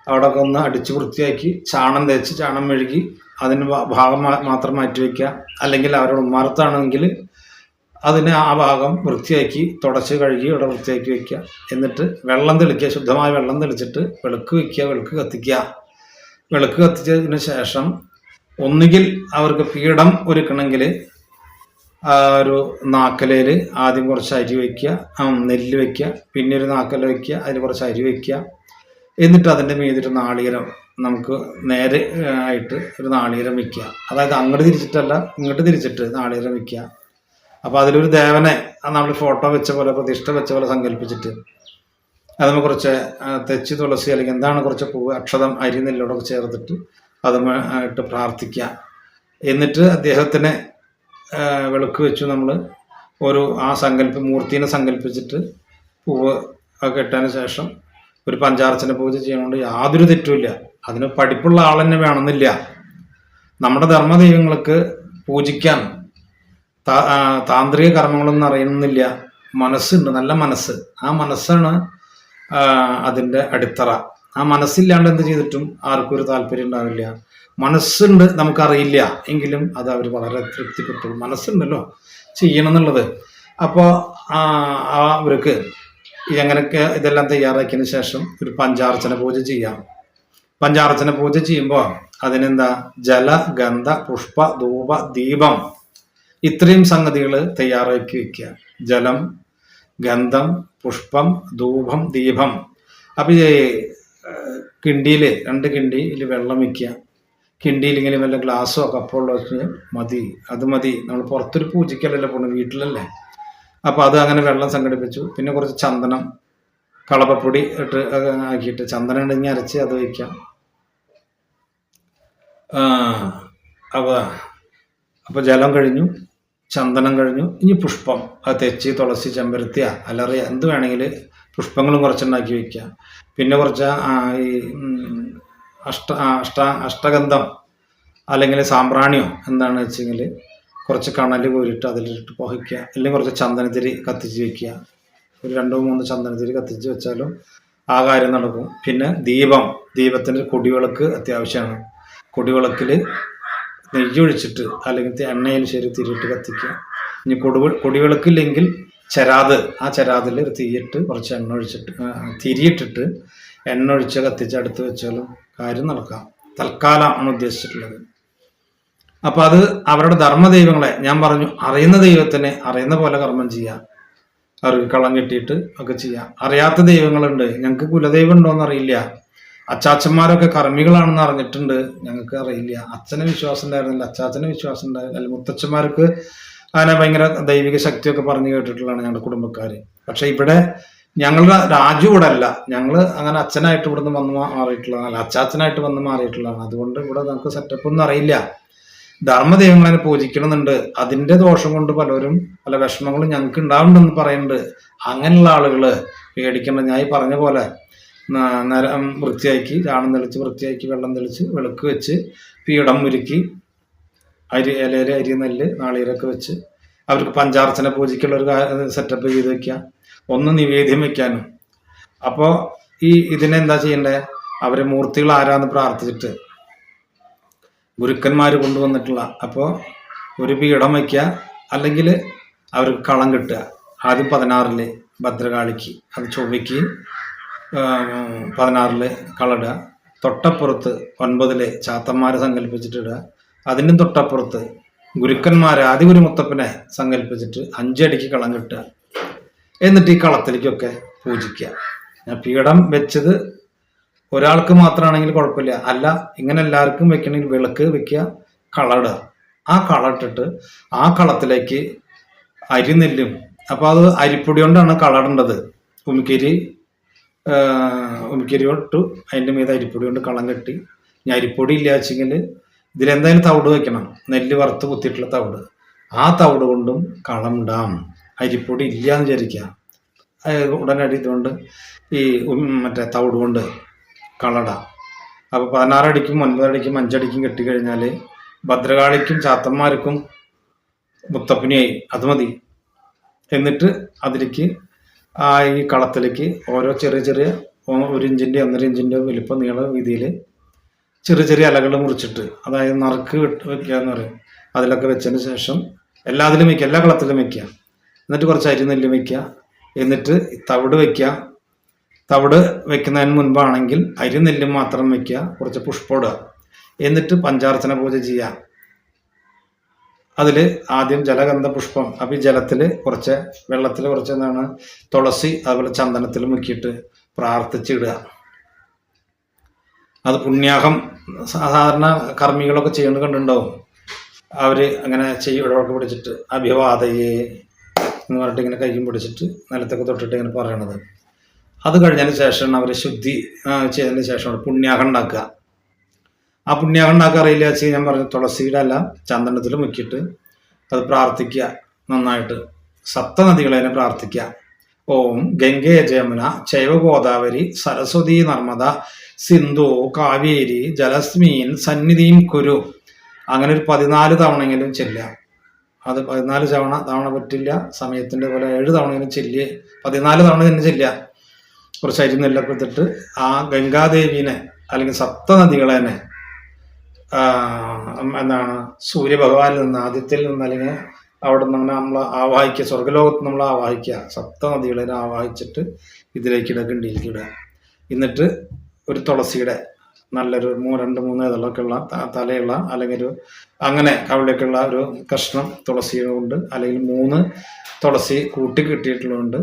അവിടെ ഒന്ന് അടിച്ച് വൃത്തിയാക്കി ചാണം തേച്ച് ചാണം മെഴുകി അതിന് ഭാഗം മാത്രം മാറ്റി വയ്ക്കുക അല്ലെങ്കിൽ അവരുടെ ഉമ്മാർത്താണെങ്കിൽ അതിന് ആ ഭാഗം വൃത്തിയാക്കി തുടച്ച് കഴുകി ഇവിടെ വൃത്തിയാക്കി വെക്കുക. എന്നിട്ട് വെള്ളം തെളിക്കുക ശുദ്ധമായ വെള്ളം തെളിച്ചിട്ട് വിളക്ക് വെക്കുക വിളക്ക് കത്തിക്കുക. വിളക്ക് കത്തിച്ചതിന് ശേഷം ഒന്നുകിൽ അവർക്ക് പീഠം ഒരുക്കണമെങ്കിൽ ഒരു നാക്കലയിൽ ആദ്യം കുറച്ച് അരി വയ്ക്കുക നെല്ല് വയ്ക്കുക പിന്നെ ഒരു നാക്കല വയ്ക്കുക അതിൽ കുറച്ച് അരി വയ്ക്കുക എന്നിട്ട് അതിന്റെ മീതൊരു നാളികരം നമുക്ക് നേരെ ആയിട്ട് ഒരു നാളികരം വയ്ക്കുക അതായത് അങ്ങോട്ട് തിരിച്ചിട്ടല്ല ഇങ്ങോട്ട് തിരിച്ചിട്ട് നാളികരം വയ്ക്കുക അപ്പോൾ അതിലൊരു ദേവനെ നമ്മൾ ഫോട്ടോ വെച്ച പോലെ പ്രതിഷ്ഠ വെച്ച പോലെ സങ്കല്പിച്ചിട്ട് അതിന് കുറച്ച് തെച്ചി തുളസി അല്ലെങ്കിൽ എന്താണ് കുറച്ച് പൂവ് അക്ഷതം അരി നെല്ലോടൊക്കെ ചേർത്തിട്ട് അതുമായിട്ട് പ്രാർത്ഥിക്കുക എന്നിട്ട് അദ്ദേഹത്തിനെ വിളക്ക് വെച്ചു നമ്മൾ ഒരു ആ സങ്കല്പ മൂർത്തിനെ സങ്കല്പിച്ചിട്ട് പൂവ് ഒക്കെ ഇട്ടതിന് ശേഷം ഒരു പഞ്ചാർച്ചന പൂജ ചെയ്യണോണ്ട് യാതൊരു തെറ്റുമില്ല. അതിന് പഠിപ്പുള്ള ആൾ തന്നെ വേണമെന്നില്ല. നമ്മുടെ ധർമ്മദൈവങ്ങൾക്ക് പൂജിക്കാൻ താന്ത്രിക കർമ്മങ്ങളൊന്നും അറിയണമെന്നില്ല. മനസ്സുണ്ട് നല്ല മനസ്സ്. ആ മനസ്സാണ് അതിന്റെ അടിത്തറ. ആ മനസ്സില്ലാണ്ട് എന്ത് ചെയ്തിട്ടും ആർക്കും ഒരു താല്പര്യം ഉണ്ടാവില്ല. മനസ്സുണ്ട് നമുക്കറിയില്ല എങ്കിലും അത് അവർ വളരെ തൃപ്തിപ്പെട്ടു. മനസ്സുണ്ടല്ലോ ചെയ്യണം എന്നുള്ളത് അപ്പോൾ ആ അവർക്ക് എങ്ങനെയൊക്കെ ഇതെല്ലാം തയ്യാറാക്കിയതിന് ശേഷം ഒരു പഞ്ചാർച്ചന പൂജ ചെയ്യാം. പഞ്ചാർച്ചന പൂജ ചെയ്യുമ്പോൾ അതിനെന്താ? ജല ഗന്ധ പുഷ്പ ധൂപ ദീപം ഇത്രയും സംഗതികൾ തയ്യാറാക്കി വെക്കുക. ജലം ഗന്ധം പുഷ്പം ധൂപം ദീപം. അപ്പൊ കിണ്ടിയിൽ രണ്ട് കിണ്ടിയിൽ വെള്ളം വയ്ക്കുക. കിണ്ടിയിൽ ഇങ്ങനെ വല്ല ഗ്ലാസ്സോ കപ്പോ ഉള്ള മതി. അത് മതി. നമ്മൾ പുറത്തൊരു പൂജിക്കലല്ലേ പോണു വീട്ടിലല്ലേ. അപ്പോൾ അത് അങ്ങനെ വെള്ളം സംഘടിപ്പിച്ചു. പിന്നെ കുറച്ച് ചന്ദനം കളപ്പപ്പൊടി ഇട്ട് ആക്കിയിട്ട് ചന്ദനം ഇടിഞ്ഞ് അരച്ച് അത് വയ്ക്കാം. അപ്പോൾ അപ്പൊ ജലം കഴിഞ്ഞു ചന്ദനം കഴിഞ്ഞു. ഇനി പുഷ്പം. അത് തെച്ചി തുളസി ചെമ്പരത്തിയ അലറിയ എന്ത് വേണമെങ്കിൽ പുഷ്പങ്ങളും കുറച്ചുണ്ടാക്കി വെക്കുക പിന്നെ കുറച്ച് ഈ അഷ്ട അഷ്ട അഷ്ടഗന്ധം അല്ലെങ്കിൽ സാമ്പ്രാണിയോ എന്താണെന്ന് വെച്ചെങ്കിൽ കുറച്ച് കണൽ പോയിട്ട് അതിലിട്ട് പുകയ്ക്കുക അല്ലെങ്കിൽ കുറച്ച് ചന്ദനത്തിരി കത്തിച്ച് വെക്കുക ഒരു രണ്ടോ മൂന്നോ ചന്ദനത്തിരി കത്തിച്ച് വെച്ചാലും ആ കാര്യം നടക്കും. പിന്നെ ദീപം. ദീപത്തിന് കൊടിവിളക്ക് അത്യാവശ്യമാണ്. കൊടിവിളക്കിൽ നെയ്യൊഴിച്ചിട്ട് അല്ലെങ്കിൽ എണ്ണയിൽ ശരി തിരിയിട്ട് കത്തിക്കുക ഇനി കൊടുവ കൊടിവിളക്കില്ലെങ്കിൽ ചെരാത് ആ ചെരാതിൽ ഒരു തീയിട്ട് കുറച്ച് എണ്ണ ഒഴിച്ചിട്ട് തിരിയിട്ടിട്ട് എണ്ണ ഒഴിച്ച് കത്തിച്ച് അടുത്ത് വെച്ചാലും കാര്യം നടക്കാം. തൽക്കാലമാണ് ഉദ്ദേശിച്ചിട്ടുള്ളത്. അപ്പൊ അത് അവരുടെ ധർമ്മദൈവങ്ങളെ ഞാൻ പറഞ്ഞു അറിയുന്ന ദൈവത്തിനെ അറിയുന്ന പോലെ കർമ്മം ചെയ്യാം. അവർക്ക് കളം കെട്ടിയിട്ട് ഒക്കെ ചെയ്യാം. അറിയാത്ത ദൈവങ്ങളുണ്ട്. ഞങ്ങൾക്ക് കുലദൈവം ഉണ്ടോന്ന് അറിയില്ല. അച്ചാച്ചന്മാരൊക്കെ കർമ്മികളാണെന്ന് അറിഞ്ഞിട്ടുണ്ട്. ഞങ്ങൾക്ക് അറിയില്ല. അച്ഛനെ വിശ്വാസം ഉണ്ടായിരുന്നില്ല. അച്ചാച്ചന് വിശ്വാസം ഉണ്ടായിരുന്നില്ല. മുത്തച്ഛന്മാർക്ക് അങ്ങനെ ഭയങ്കര ദൈവിക ശക്തിയൊക്കെ പറഞ്ഞു കേട്ടിട്ടുള്ളതാണ് ഞങ്ങളുടെ കുടുംബക്കാര്. പക്ഷെ ഇവിടെ ഞങ്ങളുടെ രാജു ഇവിടെ അല്ല. ഞങ്ങൾ അങ്ങനെ അച്ഛനായിട്ട് ഇവിടുന്ന് വന്ന് മാറിയിട്ടുള്ളതാണ്. മാറിയിട്ടുള്ളതാണ് അച്ചാച്ചനായിട്ട് വന്ന് മാറിയിട്ടുള്ളതാണ്. അതുകൊണ്ട് ഇവിടെ നമുക്ക് സെറ്റപ്പ് ഒന്നും അറിയില്ല. ധർമ്മദൈവങ്ങളെ പൂജിക്കണമെന്നുണ്ട് അതിന്റെ ദോഷം കൊണ്ട് പലരും പല വിഷമങ്ങളും ഞങ്ങൾക്ക് ഉണ്ടാവുന്നുണ്ടെന്ന് പറയുന്നുണ്ട് അങ്ങനെയുള്ള ആളുകൾ പേടിക്കേണ്ട. ഞാൻ ഈ പറഞ്ഞ പോലെ നരം വൃത്തിയാക്കി ചാണം തെളിച്ച് വൃത്തിയാക്കി വെള്ളം തെളിച്ച് വെളുക്ക് വെച്ച് പീഠം ഒരുക്കി അരി ഇലയിലെ അരി നെല്ല് നാളീരൊക്കെ വെച്ച് അവർക്ക് പഞ്ചാർച്ചന പൂജയ്ക്കുള്ള ഒരു സെറ്റപ്പ് ചെയ്ത് വെക്കുക ഒന്ന് നിവേദ്യം വെക്കാനും. അപ്പോൾ ഈ ഇതിനെന്താ ചെയ്യണ്ടേ? അവരെ മൂർത്തികൾ ആരാന്ന് പ്രാർത്ഥിച്ചിട്ട് ഗുരുക്കന്മാർ കൊണ്ടുവന്നിട്ടുള്ള അപ്പോൾ ഒരു പീഠം വയ്ക്കുക അല്ലെങ്കിൽ അവർക്ക് കളം കിട്ടുക. ആദ്യം പതിനാറിൽ ഭദ്രകാളിക്ക് അത് ചൊവ്വയ്ക്ക് പതിനാറിൽ കളടുക തൊട്ടപ്പുറത്ത് ഒൻപതിൽ ചാത്തന്മാരെ സങ്കല്പിച്ചിട്ടിടുക അതിനും തൊട്ടപ്പുറത്ത് ഗുരുക്കന്മാരെ ആദിഗുരു മുത്തപ്പനെ സങ്കല്പിച്ചിട്ട് അഞ്ചടിക്ക് കളം കിട്ടുക. എന്നിട്ട് ഈ കളത്തിലേക്കൊക്കെ പൂജിക്കുക. ഞാൻ പീഠം വെച്ചത് ഒരാൾക്ക് മാത്രമാണെങ്കിൽ കുഴപ്പമില്ല. അല്ല ഇങ്ങനെ എല്ലാവർക്കും വെക്കണമെങ്കിൽ വിളക്ക് വെക്കുക കളടുക ആ കളട്ടിട്ട് ആ കളത്തിലേക്ക് അരി നെല്ലും അപ്പോൾ അത് അരിപ്പൊടി കൊണ്ടാണ് കളടേണ്ടത് ഉമിക്കരി ഉമിക്കരി ഇട്ടു. അതിന്റെ മീത് അരിപ്പൊടി കൊണ്ട് കളം കെട്ടി. ഇനി അരിപ്പൊടി ഇല്ല വെച്ചെങ്കിൽ ഇതിലെന്തായാലും തവിട് വെക്കണം. നെല്ല് വറുത്ത് കുത്തിയിട്ടുള്ള തവിട്. ആ തവിട് കൊണ്ടും കളം ഇടാം. അരിപ്പൊടി ഇല്ല എന്ന് വിചാരിക്കുക അത് ഉടനടി ഇതുകൊണ്ട് ഈ മറ്റേ തവിട് കൊണ്ട് കളടാം. അപ്പോൾ പതിനാറടിക്കും ഒൻപതടിക്കും അഞ്ചടിക്കും കെട്ടിക്കഴിഞ്ഞാൽ ഭദ്രകാളിക്കും ചാത്തന്മാർക്കും മുത്തപ്പനെയായി. അത് മതി. എന്നിട്ട് അതിലേക്ക് ആ ഈ കളത്തിലേക്ക് ഓരോ ചെറിയ ചെറിയ ഒരു ഇഞ്ചിന്റെ ഒന്നര ഇഞ്ചിന്റെ വലിപ്പം നീള വീതിയിൽ ചെറിയ ചെറിയ ഇലകൾ മുറിച്ചിട്ട് അതായത് നറുക്ക് വെക്കുക എന്ന് പറയും. അതിലൊക്കെ വെച്ചതിന് ശേഷം എല്ലാത്തിലും വയ്ക്കുക എല്ലാ കളത്തിലും വയ്ക്കുക എന്നിട്ട് കുറച്ച് അരി നെല്ല് വയ്ക്കുക എന്നിട്ട് തവിട് വയ്ക്കുക തവിട് വെക്കുന്നതിന് മുൻപാണെങ്കിൽ അരി നെല്ലും മാത്രം വയ്ക്കുക കുറച്ച് പുഷ്പം ഇടുക. എന്നിട്ട് പഞ്ചാർച്ചന പൂജ ചെയ്യുക അതിൽ ആദ്യം ജലഗന്ധ പുഷ്പം. അപ്പം ഈ ജലത്തിൽ കുറച്ച് വെള്ളത്തിൽ കുറച്ച് എന്താണ്? തുളസി അതുപോലെ ചന്ദനത്തിൽ മുക്കിയിട്ട് പ്രാർത്ഥിച്ചിടുക. അത് പുണ്യാഹം സാധാരണ കർമ്മികളൊക്കെ ചെയ്യുന്നത് കണ്ടുണ്ടാവും അവർ അങ്ങനെ ചെയ്യും ഇടവൊക്കെ പിടിച്ചിട്ട് അഭിവാദയെ എന്ന് പറഞ്ഞിട്ട് ഇങ്ങനെ കയ്യും പിടിച്ചിട്ട് നിലത്തൊക്കെ തൊട്ടിട്ട് ഇങ്ങനെ പറയണത്. അത് കഴിഞ്ഞതിന് ശേഷം അവർ ശുദ്ധി ചെയ്തതിന് ശേഷമാണ് പുണ്യാഹം ഉണ്ടാക്കുക. ആ പുണ്യാഹം ഉണ്ടാക്കുക അറിയില്ല വെച്ച് ഞാൻ പറഞ്ഞു തുളസിയുടെ അല്ല ചന്ദനത്തിൽ മുക്കിയിട്ട് അത് പ്രാർത്ഥിക്കുക നന്നായിട്ട്. സപ്തനദികളെ തന്നെ പ്രാർത്ഥിക്കുക. ഓം ഗംഗേ ജമുന ചൈവ ഗോദാവരി സരസ്വതി നർമ്മദ സിന്ധു കാവേരി ജലസ്മീൻ സന്നിധിയും കുരു. അങ്ങനെ ഒരു പതിനാല് തവണയെങ്കിലും ചെല്ലുക. അത് പതിനാല് തവണ തവണ പറ്റില്ല. സമയത്തിന്റെ പോലെ ഏഴ് തവണയെങ്കിലും ചെല്ലുക പതിനാല് തവണ തന്നെ ചെല്ലുക. കുറച്ച് അരി നെല്ലൊക്കെ എടുത്തിട്ട് ആ ഗംഗാദേവീനെ അല്ലെങ്കിൽ സപ്തനദികളെ തന്നെ എന്താണ് സൂര്യഭഗവാനിൽ നിന്ന് ആദ്യത്തിൽ നിന്ന് അല്ലെങ്കിൽ അവിടെ നിന്ന് നമ്മൾ ആവാഹിക്കുക സ്വർഗലോകത്ത് നമ്മൾ ആവാഹിക്കുക സപ്തനദികളെ ആവാഹിച്ചിട്ട് ഇതിലേക്ക് ഇടുക ഗണ്ടിയിലേക്ക് ഇടുക. എന്നിട്ട് ഒരു തുളസിയുടെ നല്ലൊരു മൂ രണ്ട് മൂന്ന് ഇതളൊക്കെ ഉള്ള തലയുള്ള അല്ലെങ്കിൽ ഒരു അങ്ങനെ കവിളിയൊക്കെ ഉള്ള ഒരു കഷ്ണം തുളസി കൊണ്ട് അല്ലെങ്കിൽ മൂന്ന് തുളസി കൂട്ടി കിട്ടിയിട്ടുള്ളതുകൊണ്ട്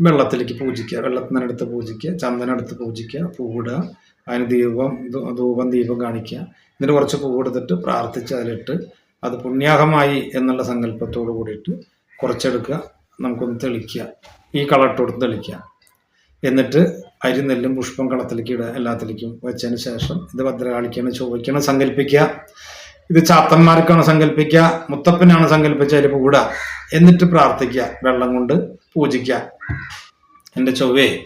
വെള്ളത്തിലേക്ക് പൂജിക്കുക. വെള്ളത്തിനടുത്ത് പൂജിക്കുക. ചന്ദനടുത്ത് പൂജിക്കുക. പൂവിടുക അതിന് ദീപം ധൂപം ദീപം കാണിക്കുക. എന്നിട്ട് കുറച്ച് പൂവെടുത്തിട്ട് പ്രാർത്ഥിച്ച് അതിലിട്ട് അത് പുണ്യാഹമായി എന്നുള്ള സങ്കല്പത്തോട് കൂടിയിട്ട് കുറച്ചെടുക്കുക. നമുക്കൊന്ന് തെളിക്കുക. ഈ കളർ കൊടുത്ത് തെളിക്കുക. എന്നിട്ട് അരി നെല്ലും പുഷ്പം കളത്തിലേക്ക് ഇടുക എല്ലാത്തിലേക്കും വെച്ചതിന് ശേഷം ഇത് ഭദ്രകാളിക്കാണ് ചോദിക്കണം സങ്കല്പിക്കുക. ഇത് ചാത്തന്മാർക്കാണ് സങ്കല്പിക്കുക. മുത്തപ്പനാണ് സങ്കല്പിച്ച അതിൽ പൂടുക എന്നിട്ട് പ്രാർത്ഥിക്കുക. വെള്ളം കൊണ്ട് പൂജിക്കുക. എന്റെ ചൊവ്വേ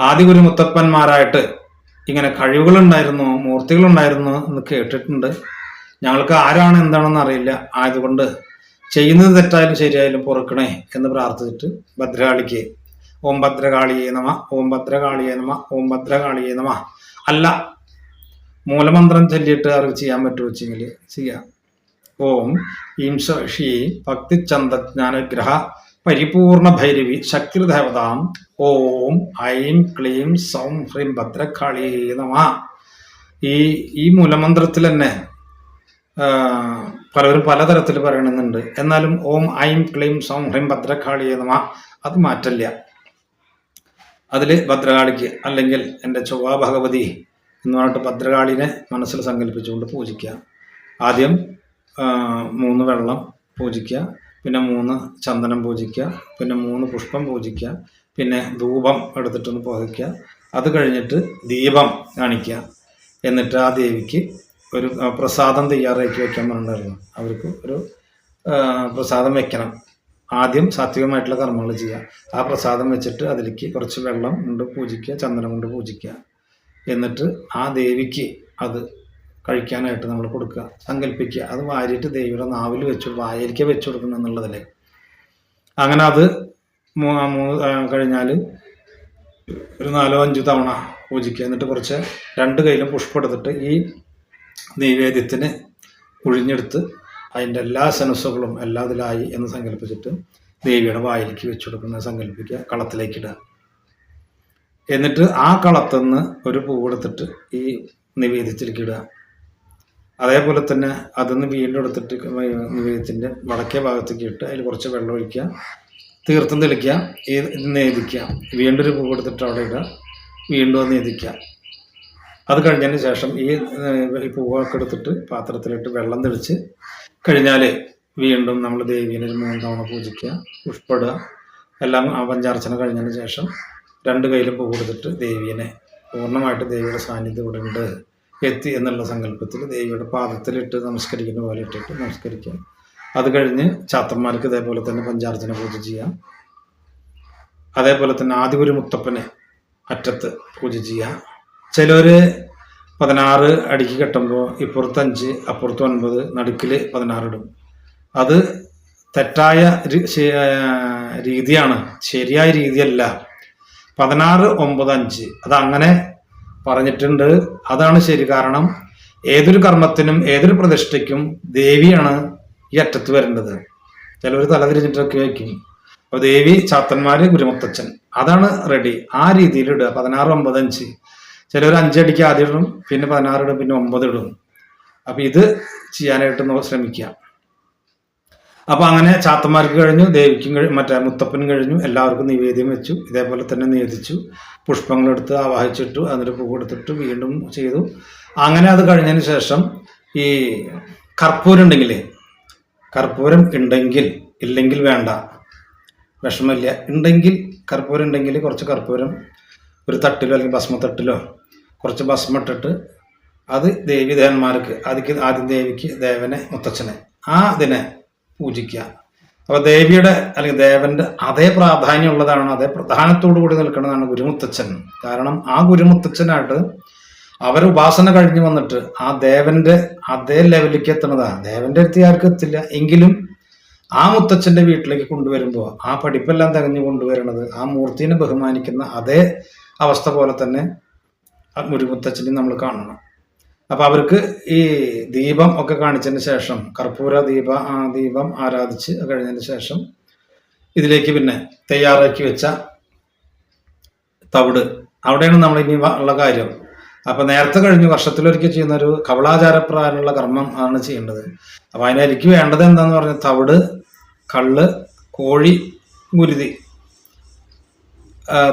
ആദ്യ ഒരു മുത്തപ്പന്മാരായിട്ട് ഇങ്ങനെ കഴിവുകളുണ്ടായിരുന്നു മൂർത്തികളുണ്ടായിരുന്നു എന്ന് കേട്ടിട്ടുണ്ട്. ഞങ്ങൾക്ക് ആരാണ് എന്താണെന്ന് അറിയില്ല. ആയതുകൊണ്ട് ചെയ്യുന്നത് തെറ്റായാലും ശരിയായാലും പൊറുക്കണേ എന്ന് പ്രാർത്ഥിച്ചിട്ട് ഭദ്രകാളിക്ക് ഓം ഭദ്രകാളിയെ നമ ഓം ഭദ്രകാളിയെ നമ ഓം ഭദ്രകാളിയെ നമ. അല്ല മൂലമന്ത്രം ചൊല്ലിയിട്ട് അറിവ് ചെയ്യാൻ പറ്റുമോ വെച്ചെങ്കിൽ ചെയ്യാം. ഓം ഈംശ ഷീ പരിപൂർണ ഭൈരവി ശക്തിദേവതാം ഓം ഐം ക്ലീം സൗം ഹ്രീം ഭദ്രകാളി നമ. ഈ ഈ മൂലമന്ത്രത്തിൽ തന്നെ പല പലരും പലതരത്തിൽ പറയണമെന്നുണ്ട് എന്നാലും ഓം ഐം ക്ലീം സൗം ഹ്രീം ഭദ്രകാളിയെ നമ അത് മാറ്റല്ല. അതിൽ ഭദ്രകാളിക്ക് അല്ലെങ്കിൽ എന്റെ ചൊവ്വ ഭഗവതി എന്ന് പറഞ്ഞിട്ട് ഭദ്രകാളിനെ മനസ്സിൽ സങ്കല്പിച്ചുകൊണ്ട് പൂജിക്കുക. ആദ്യം മൂന്ന് വെള്ളം പൂജിക്കുക പിന്നെ മൂന്ന് ചന്ദനം പൂജിക്കുക പിന്നെ മൂന്ന് പുഷ്പം പൂജിക്കുക പിന്നെ ധൂപം എടുത്തിട്ടൊന്ന് പുകയ്ക്കുക അത് കഴിഞ്ഞിട്ട് ദീപം കാണിക്കുക. എന്നിട്ട് ആ ദേവിക്ക് ഒരു പ്രസാദം തയ്യാറാക്കി വെക്കാൻ പറഞ്ഞിട്ടുണ്ടായിരുന്നു. അവർക്ക് ഒരു പ്രസാദം വെക്കണം. ആദ്യം സാത്വികമായിട്ടുള്ള കർമ്മങ്ങൾ ചെയ്യുക. ആ പ്രസാദം വെച്ചിട്ട് അതിലേക്ക് കുറച്ച് വെള്ളം കൊണ്ട് പൂജിക്കുക ചന്ദനം കൊണ്ട് പൂജിക്കുക. എന്നിട്ട് ആ ദേവിക്ക് അത് കഴിക്കാനായിട്ട് നമ്മൾ കൊടുക്കുക സങ്കല്പിക്കുക. അത് വാരിയിട്ട് ദേവിയുടെ നാവിൽ വെച്ച് വായലിക്ക വെച്ച് കൊടുക്കണം എന്നുള്ളതല്ലേ അങ്ങനെ അത് കഴിഞ്ഞാൽ ഒരു നാലോ അഞ്ചോ തവണ പൂജിക്കുക. എന്നിട്ട് കുറച്ച് രണ്ട് കയ്യിലും പുഷ്പം എടുത്തിട്ട് ഈ നൈവേദ്യത്തിന് ഒഴിഞ്ഞെടുത്ത് അതിന്റെ എല്ലാ സെനസുകളും എല്ലാ ഇതിലായി എന്ന് സങ്കല്പിച്ചിട്ട് ദേവിയുടെ വായിലേക്ക് വെച്ചുകൊടുക്കുന്നത് സങ്കല്പിക്കുക കളത്തിലേക്ക് ഇടുക. എന്നിട്ട് ആ കളത്തുനിന്ന് ഒരു പൂ എടുത്തിട്ട് ഈ നിവേദ്യത്തിലേക്ക് ഇടുക. അതേപോലെ തന്നെ അതിന്ന് വീണ്ടും എടുത്തിട്ട് നിവേദ്യത്തിന്റെ വടക്കേ ഭാഗത്തേക്ക് ഇട്ട് അതിൽ കുറച്ച് വെള്ളം ഒഴിക്കുക. തീർത്തും തെളിക്കുക. ഈ നേദിക്കുക. വീണ്ടും ഒരു പൂ എടുത്തിട്ട് അവിടെ ഇടുക. വീണ്ടും അത് നേദിക്കുക. അത് കഴിഞ്ഞതിന് ശേഷം ഈ പൂവൊക്കെ എടുത്തിട്ട് പാത്രത്തിലിട്ട് വെള്ളം തെളിച്ച് കഴിഞ്ഞാൽ വീണ്ടും നമ്മൾ ദേവീനെ ഒരു മൂന്ന് തവണ പൂജിക്കുക പുഷ്പിടുക എല്ലാം ആ പഞ്ചാർച്ചന കഴിഞ്ഞതിന് ശേഷം രണ്ട് കയ്യിലും പൂ കൊടുത്തിട്ട് ദേവീനെ പൂർണമായിട്ട് ദേവിയുടെ സാന്നിധ്യം ഇവിടെ ഉണ്ട് എത്തി എന്നുള്ള സങ്കല്പത്തിൽ ദേവിയുടെ പാദത്തിലിട്ട് നമസ്കരിക്കുന്ന പോലെ ഇട്ടിട്ട് നമസ്കരിക്കുക. അത് കഴിഞ്ഞ് ചാത്തന്മാർക്ക് ഇതേപോലെ തന്നെ പഞ്ചാർച്ചന പൂജ ചെയ്യാം അതേപോലെ തന്നെ ആദ്യ ഒരു മുത്തപ്പനെ അറ്റത്ത് പൂജ ചെയ്യുക. ചിലർ പതിനാറ് അടിക്ക് കെട്ടുമ്പോൾ ഇപ്പുറത്ത് അഞ്ച് അപ്പുറത്ത് ഒൻപത് നടുക്കിൽ പതിനാറിടും അത് തെറ്റായ രീതിയാണ്. ശരിയായ രീതിയല്ല. പതിനാറ് ഒമ്പത് അഞ്ച്. അത് അങ്ങനെ പറഞ്ഞിട്ടുണ്ട്. അതാണ് ശരി. കാരണം ഏതൊരു കർമ്മത്തിനും ഏതൊരു പ്രതിഷ്ഠയ്ക്കും ദേവിയാണ് ഈ അറ്റത്ത് വരേണ്ടത്. ചിലവർ തലതിരിഞ്ഞിട്ടൊക്കെ വയ്ക്കും അപ്പൊ ദേവി ചാത്തന്മാര് ഗുരുമുത്തച്ഛൻ. അതാണ് റെഡി ആ രീതിയിൽ ഇടുക പതിനാറ് ഒമ്പത് അഞ്ച്. ചിലവർ അഞ്ചടിക്ക് ആദ്യം ഇടും പിന്നെ പതിനാറ് ഇടും പിന്നെ ഒമ്പത് ഇടും. അപ്പൊ ഇത് ചെയ്യാനായിട്ട് നമ്മൾ ശ്രമിക്കുക. അപ്പൊ അങ്ങനെ ചാത്തന്മാർക്ക് കഴിഞ്ഞു ദേവിക്കും കഴിഞ്ഞു മറ്റേ മുത്തപ്പനും കഴിഞ്ഞു എല്ലാവർക്കും നിവേദ്യം വെച്ചു ഇതേപോലെ തന്നെ നിവേദിച്ചു പുഷ്പങ്ങളെടുത്ത് ആവാഹിച്ചിട്ടു അതിന്റെ പൂ കൊടുത്തിട്ട് വീണ്ടും ചെയ്തു. അങ്ങനെ അത് കഴിഞ്ഞതിന് ശേഷം ഈ കർപ്പൂരം ഉണ്ടെങ്കിലേ കർപ്പൂരം ഉണ്ടെങ്കിൽ ഇല്ലെങ്കിൽ വേണ്ട വിഷമമില്ല. ഉണ്ടെങ്കിൽ കർപ്പൂരം ഉണ്ടെങ്കിൽ കുറച്ച് കർപ്പൂരം ഒരു തട്ടിലോ അല്ലെങ്കിൽ ഭസ്മത്തട്ടിലോ കുറച്ച് ഭസ്മിട്ടിട്ട് അത് ദേവി ദേവന്മാർക്ക് അതിക്ക് ആദ്യം ദേവിക്ക് ദേവനെ മുത്തച്ഛനെ ആ ഇതിനെ പൂജിക്കുക. അപ്പൊ ദേവിയുടെ അല്ലെങ്കിൽ ദേവന്റെ അതേ പ്രാധാന്യമുള്ളതാണ് അതേ പ്രധാനത്തോടു കൂടി നിൽക്കുന്നതാണ് ഗുരുമുത്തച്ഛൻ കാരണം ആ ഗുരുമുത്തച്ഛനായിട്ട് അവർ ഉപാസന കഴിഞ്ഞു വന്നിട്ട് ആ ദേവന്റെ അതേ ലെവലിലേക്ക് എത്തണതാണ് ദേവന്റെ അടുത്ത് ആർക്കും എത്തില്ല. എങ്കിലും ആ മുത്തച്ഛന്റെ വീട്ടിലേക്ക് കൊണ്ടുവരുമ്പോൾ ആ പഠിപ്പെല്ലാം തികഞ്ഞു കൊണ്ടുവരുന്നത് ആ മൂർത്തിനെ ബഹുമാനിക്കുന്ന അതേ അവസ്ഥ പോലെ തന്നെ ആ മുത്തച്ഛനെയും നമ്മൾ കാണണം. അപ്പൊ അവർക്ക് ഈ ദീപം ഒക്കെ കാണിച്ചതിന് ശേഷം കർപ്പൂര ദീപ ആ ദീപം ആരാധിച്ച് കഴിഞ്ഞതിന് ശേഷം ഇതിലേക്ക് പിന്നെ തയ്യാറാക്കി വെച്ച തവിട്. അവിടെയാണ് നമ്മൾ ഇനി ഉള്ള കാര്യം. അപ്പൊ നേരത്തെ കഴിഞ്ഞ് വർഷത്തിലൊരിക്കൽ ചെയ്യുന്ന ഒരു കവളാചാരപ്രകാരമുള്ള കർമ്മം ആണ് ചെയ്യേണ്ടത്. അപ്പൊ അതിനെനിക്ക് വേണ്ടത് എന്താന്ന് പറഞ്ഞാൽ തവിട് കള്ള് കോഴി ഗുരുതി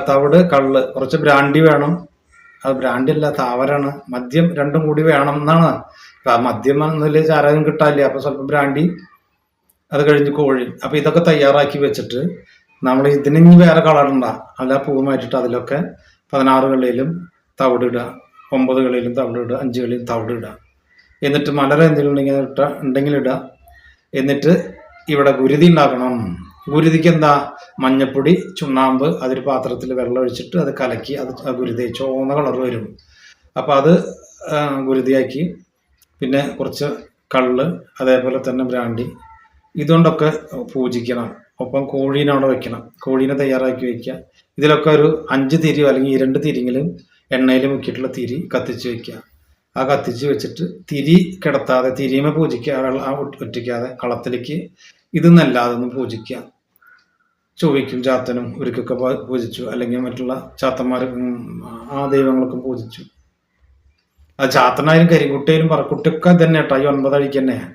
തവിട് കള്ള് കുറച്ച് ബ്രാൻഡി വേണം. അത് ബ്രാൻഡില്ല താവരാണ് മദ്യം രണ്ടും കൂടി വേണം എന്നാണ് ആ മദ്യം എന്നതിൽ ചാരായം കിട്ടാനില്ല. അപ്പൊ സ്വല്പം ബ്രാൻഡി അത് കഴിഞ്ഞ് കോഴി. അപ്പൊ ഇതൊക്കെ തയ്യാറാക്കി വെച്ചിട്ട് നമ്മൾ ഇതിന് ഇനി വേറെ കളറുണ്ട അല്ല പൂ മാറ്റിട്ട് അതിലൊക്കെ പതിനാറ് കളിയിലും തവിടിടുക ഒമ്പത് കളിയിലും തവിടിടുക അഞ്ച് കളിയിലും തവിടിടുക എന്നിട്ട് മലര എന്തെങ്കിലും ഉണ്ടെങ്കിൽ ഇട്ട ഉണ്ടെങ്കിൽ ഇടുക. എന്നിട്ട് ഇവിടെ ഗുരുതി ഉണ്ടാക്കണം. ഗുരുതിക്ക് എന്താ മഞ്ഞപ്പൊടി ചുണ്ണാമ്പ് അതൊരു പാത്രത്തിൽ വെള്ളം ഒഴിച്ചിട്ട് അത് കലക്കി അത് ഗുരുതി ചുവന്ന കളർ വരും. അപ്പം അത് ഗുരുതിയാക്കി. പിന്നെ കുറച്ച് കള്ള് അതേപോലെ തന്നെ ബ്രാൻഡി ഇതുകൊണ്ടൊക്കെ പൂജിക്കണം. ഒപ്പം കോഴീനെ അവിടെ വെക്കണം. കോഴീനെ തയ്യാറാക്കി വെക്കുക. ഇതിലൊക്കെ ഒരു അഞ്ച് തിരി അല്ലെങ്കിൽ രണ്ട് തിരിങ്കിലും എണ്ണയിൽ മുക്കിയിട്ടുള്ള തിരി കത്തിച്ച് വെക്കുക. ആ കത്തിച്ച് വെച്ചിട്ട് തിരി കിടത്താതെ തിരിയുമ്പോൾ പൂജിക്കുക ഒറ്റിക്കാതെ കളത്തിലേക്ക് ഇതെന്നല്ലാതെ ഒന്ന് പൂജിക്കുക. ചൊവ്വയ്ക്കും ചാത്തനും ഒരുക്കൊക്കെ പൂജിച്ചു. അല്ലെങ്കിൽ മറ്റുള്ള ചാത്തന്മാർക്കും ആ ദൈവങ്ങൾക്കും പൂജിച്ചു. ആ ചാത്തനായാലും കരിങ്കുട്ടിയായാലും പറക്കുട്ടിയൊക്കെ തന്നെ കേട്ടോ. ഈ ഒൻപതടിക്ക് തന്നെ.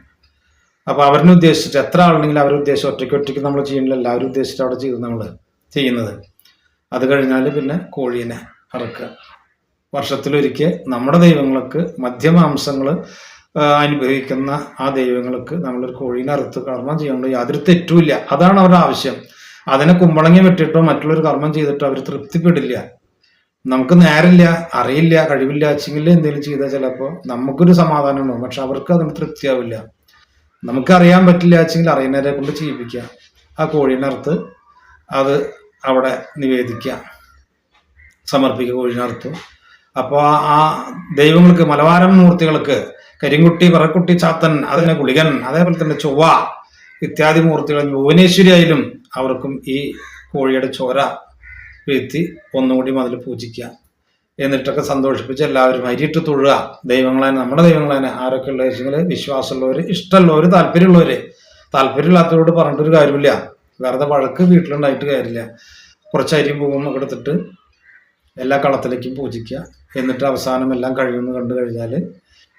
അപ്പൊ അവരിനെ ഉദ്ദേശിച്ചിട്ട് എത്ര ആളുണ്ടെങ്കിലും അവരെ ഉദ്ദേശിച്ച് ഒറ്റയ്ക്ക് ഒറ്റയ്ക്ക് നമ്മൾ ചെയ്യണില്ല അവർ ഉദ്ദേശിച്ചിട്ട് അവിടെ ചെയ്തു നമ്മൾ ചെയ്യുന്നത്. അത് കഴിഞ്ഞാൽ പിന്നെ കോഴീനെ അറക്കുക. വർഷത്തിലൊരിക്കൽ നമ്മുടെ ദൈവങ്ങൾക്ക് മധ്യമാംസങ്ങൾ അനുഭവിക്കുന്ന ആ ദൈവങ്ങൾക്ക് നമ്മളൊരു കോഴീനെ അറുത്ത് കർമ്മം ചെയ്യുന്നുണ്ട് യാതൊരു തെറ്റുമില്ല. അതാണ് അവരുടെ ആവശ്യം. അതിനെ കുമ്പളങ്ങി വെട്ടിട്ടോ മറ്റുള്ളൊരു കർമ്മം ചെയ്തിട്ടോ അവർ തൃപ്തിപ്പെടില്ല. നമുക്ക് നേരില്ല അറിയില്ല കഴിവില്ല വെച്ചെങ്കിൽ എന്തെങ്കിലും ചെയ്താൽ ചിലപ്പോൾ നമുക്കൊരു സമാധാനം ഉണ്ടാവും. പക്ഷെ അവർക്ക് അതിന് തൃപ്തിയാവില്ല. നമുക്ക് അറിയാൻ പറ്റില്ല വെച്ചെങ്കിൽ അറിയുന്നവരെ കൊണ്ട് ചെയ്യിപ്പിക്കുക. ആ കോഴിനർത്ത് അത് അവിടെ നിവേദിക്കുക. സമർപ്പിക്കുക കോഴീനെ അറുത്തു അപ്പോൾ ആ ദൈവങ്ങൾക്ക് മലവാരം മൂർത്തികൾക്ക് കരിങ്കുട്ടി പറക്കുട്ടി ചാത്തൻ അതിനെ കുളികൻ അതേപോലെ തന്നെ ചൊവ്വ ഇത്യാദി മൂർത്തികൾ ഭുവനേശ്വരി ആയാലും അവർക്കും ഈ കോഴിയുടെ ചോര വീഴ്ത്തി ഒന്നുകൂടി അതിൽ പൂജിക്കുക. എന്നിട്ടൊക്കെ സന്തോഷിപ്പിച്ച് എല്ലാവരും അരിയിട്ട് തൊഴുക. ദൈവങ്ങളെ നമ്മുടെ ദൈവങ്ങളെ ആരൊക്കെ ഉള്ള വെച്ചെങ്കിൽ വിശ്വാസമുള്ളവർ ഇഷ്ടമുള്ളവർ താല്പര്യമുള്ളവർ താല്പര്യമില്ലാത്തവരോട് പറഞ്ഞിട്ടൊരു കാര്യമില്ല. വെറുതെ വഴക്ക് വീട്ടിലുണ്ടായിട്ട് കാര്യമില്ല. കുറച്ച് അരിയും പൂവും ഒക്കെ എടുത്തിട്ട് എല്ലാ കളത്തിലേക്കും പൂജിക്കുക. എന്നിട്ട് അവസാനം എല്ലാം കഴിയുമെന്ന് കണ്ടു കഴിഞ്ഞാൽ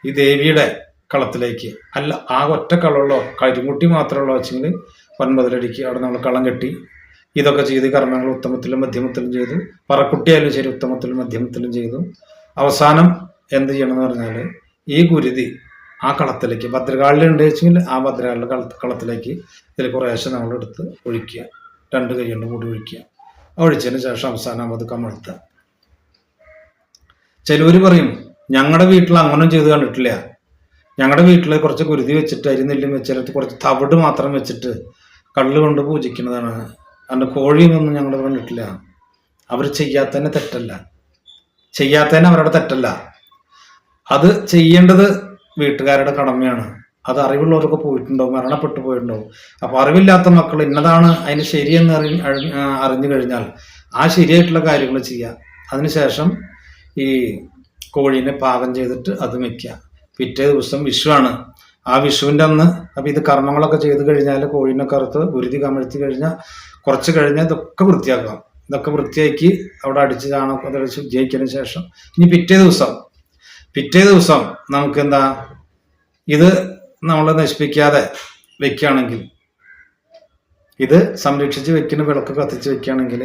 ഈ ദേവിയുടെ കളത്തിലേക്ക് അല്ല ആ ഒറ്റ കളുള്ളോ കരിങ്കുട്ടി മാത്രമുള്ളോ വെച്ചെങ്കിൽ ഒൻപതിലടിക്ക് അവിടെ നമ്മൾ കളം കെട്ടി ഇതൊക്കെ ചെയ്ത് കർമ്മങ്ങൾ ഉത്തമത്തിലും മധ്യമത്തിലും ചെയ്തു. പറക്കുട്ടിയായാലും ശരി ഉത്തമത്തിലും മധ്യമത്തിലും ചെയ്തു. അവസാനം എന്ത് ചെയ്യണം എന്ന് പറഞ്ഞാൽ ഈ ഗുരുതി ആ കളത്തിലേക്ക് ഭദ്രകാളിൽ ഉണ്ട് വെച്ചെങ്കിൽ ആ ഭദ്രകാളിലെ കള കളത്തിലേക്ക് ഇതിൽ കുറേശ്ശെ നമ്മൾ എടുത്ത് ഒഴിക്കുക. രണ്ട് കൈ കൊണ്ട് കൂടി ഒഴിക്കുക. ഒഴിച്ചതിന് ശേഷം അവസാനം അത് കമഴ്ത്തുക. ചിലവർ പറയും ഞങ്ങളുടെ വീട്ടിൽ അങ്ങനെ ചെയ്ത് കണ്ടിട്ടില്ല. ഞങ്ങളുടെ വീട്ടിൽ കുറച്ച് കുരുതി വെച്ചിട്ട് അരിനെല്ലും വെച്ചിട്ട് കുറച്ച് തവിട് മാത്രം വെച്ചിട്ട് കള്ള് കൊണ്ട് പൂജിക്കുന്നതാണ്. അതിന്റെ കോഴിയൊന്നും ഞങ്ങൾ കണ്ടിട്ടില്ല. അവർ ചെയ്യാത്തതിന് തെറ്റല്ല. ചെയ്യാത്തതിന് അവരുടെ തെറ്റല്ല. അത് ചെയ്യേണ്ടത് വീട്ടുകാരുടെ കടമയാണ്. അത് അറിവുള്ളവർക്ക് പോയിട്ടുണ്ടോ മരണപ്പെട്ടു പോയിട്ടുണ്ടോ അപ്പോൾ അറിവില്ലാത്ത മക്കൾ ഇന്നതാണ് അതിന് ശരിയെന്ന് അറി അറിഞ്ഞു കഴിഞ്ഞാൽ ആ ശരിയായിട്ടുള്ള കാര്യങ്ങൾ ചെയ്യുക. അതിനുശേഷം ഈ കോഴീനെ പാകം ചെയ്തിട്ട് അത് വെക്കുക. പിറ്റേ ദിവസം വിഷുവാണ്. ആ വിഷുവിന്റെ അന്ന് അപ്പം ഇത് കർമ്മങ്ങളൊക്കെ ചെയ്ത് കഴിഞ്ഞാൽ കോഴീനെ കറുത്ത് ഗുരുതി കമഴ്ത്തി കഴിഞ്ഞാൽ കുറച്ച് കഴിഞ്ഞാൽ ഇതൊക്കെ വൃത്തിയാക്കാം ഇതൊക്കെ വൃത്തിയാക്കി അവിടെ അടിച്ച് ചാണകം അതടിച്ച് ജയിക്കുന്ന ശേഷം ഇനി പിറ്റേ ദിവസം പിറ്റേ ദിവസം നമുക്ക് എന്താ ഇത് നമ്മൾ നശിപ്പിക്കാതെ വെക്കുകയാണെങ്കിൽ ഇത് സംരക്ഷിച്ച് വെക്കുന്ന വിളക്ക് കത്തിച്ച് വെക്കുകയാണെങ്കിൽ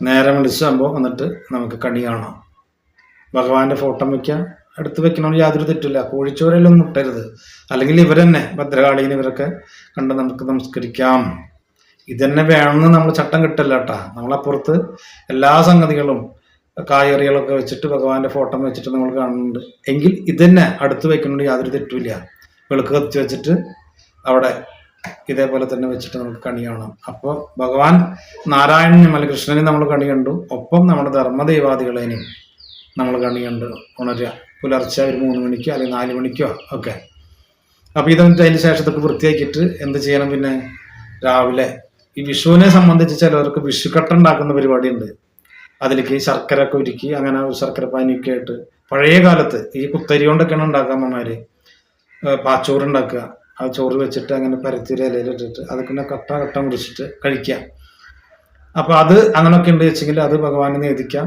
നേരം വിളിച്ചാകുമ്പോൾ വന്നിട്ട് നമുക്ക് കണി കാണാം. ഭഗവാന്റെ ഫോട്ടോ വെക്കാം എടുത്ത് വെക്കണമെന്ന് യാതൊരു തെറ്റില്ല കോഴിച്ചോരെല്ലാം മുട്ടരുത്. അല്ലെങ്കിൽ ഇവരെന്നെ ഭദ്രകാളിയിൽ ഇവരൊക്കെ കണ്ട് നമുക്ക് നമസ്കരിക്കാം ഇതന്നെ വേണമെന്ന് നമ്മൾ ചട്ടം കിട്ടില്ല കേട്ടാ നമ്മളപ്പുറത്ത് എല്ലാ സംഗതികളും കായറികളൊക്കെ വെച്ചിട്ട് ഭഗവാന്റെ ഫോട്ടോ വെച്ചിട്ട് നമ്മൾ കാണുന്നുണ്ട്. എങ്കിൽ ഇതന്നെ അടുത്ത് വെക്കുന്നുണ്ട് യാതൊരു തെറ്റുമില്ല. വെളുക്ക് കത്തി വെച്ചിട്ട് അവിടെ ഇതേപോലെ തന്നെ വെച്ചിട്ട് നമുക്ക് കണി കാണാം. അപ്പോൾ ഭഗവാൻ നാരായണനും അല്ലെങ്കിൽ കൃഷ്ണനെയും നമ്മൾ കണി കണ്ടു. ഒപ്പം നമ്മുടെ ധർമ്മദൈവാദികളെയും നമ്മൾ കണി കണ്ട് ഉണരുക. പുലർച്ചെ ഒരു മൂന്ന് മണിക്കോ അല്ലെങ്കിൽ നാല് മണിക്കോ ഒക്കെ. അപ്പോൾ ഇത് അതിന് ശേഷത്തൊക്കെ വൃത്തിയാക്കിയിട്ട് എന്ത് ചെയ്യണം പിന്നെ? രാവിലെ ഈ വിഷുവിനെ സംബന്ധിച്ച് ചിലവർക്ക് വിഷുക്കട്ട ഉണ്ടാക്കുന്ന പരിപാടിയുണ്ട്. അതിലേക്ക് ശർക്കര ഒക്കെ ഒരുക്കി അങ്ങനെ ശർക്കര പാനിയൊക്കെ ആയിട്ട് പഴയ കാലത്ത് ഈ കുത്തരി കൊണ്ടൊക്കെയാണ് ഉണ്ടാക്കാൻ അമ്മമാര്. പാച്ചോറ് ഉണ്ടാക്കുക. ആ ചോറ് വെച്ചിട്ട് അങ്ങനെ പരത്തിയൊരു ഇലയിലിട്ടിട്ട് അതൊക്കെ പിന്നെ കട്ട കട്ട മുറിച്ചിട്ട് കഴിക്കാം അപ്പോൾ അത് അങ്ങനെയൊക്കെ ഉണ്ട് വെച്ചെങ്കിൽ അത് ഭഗവാനെ നേദിക്കാം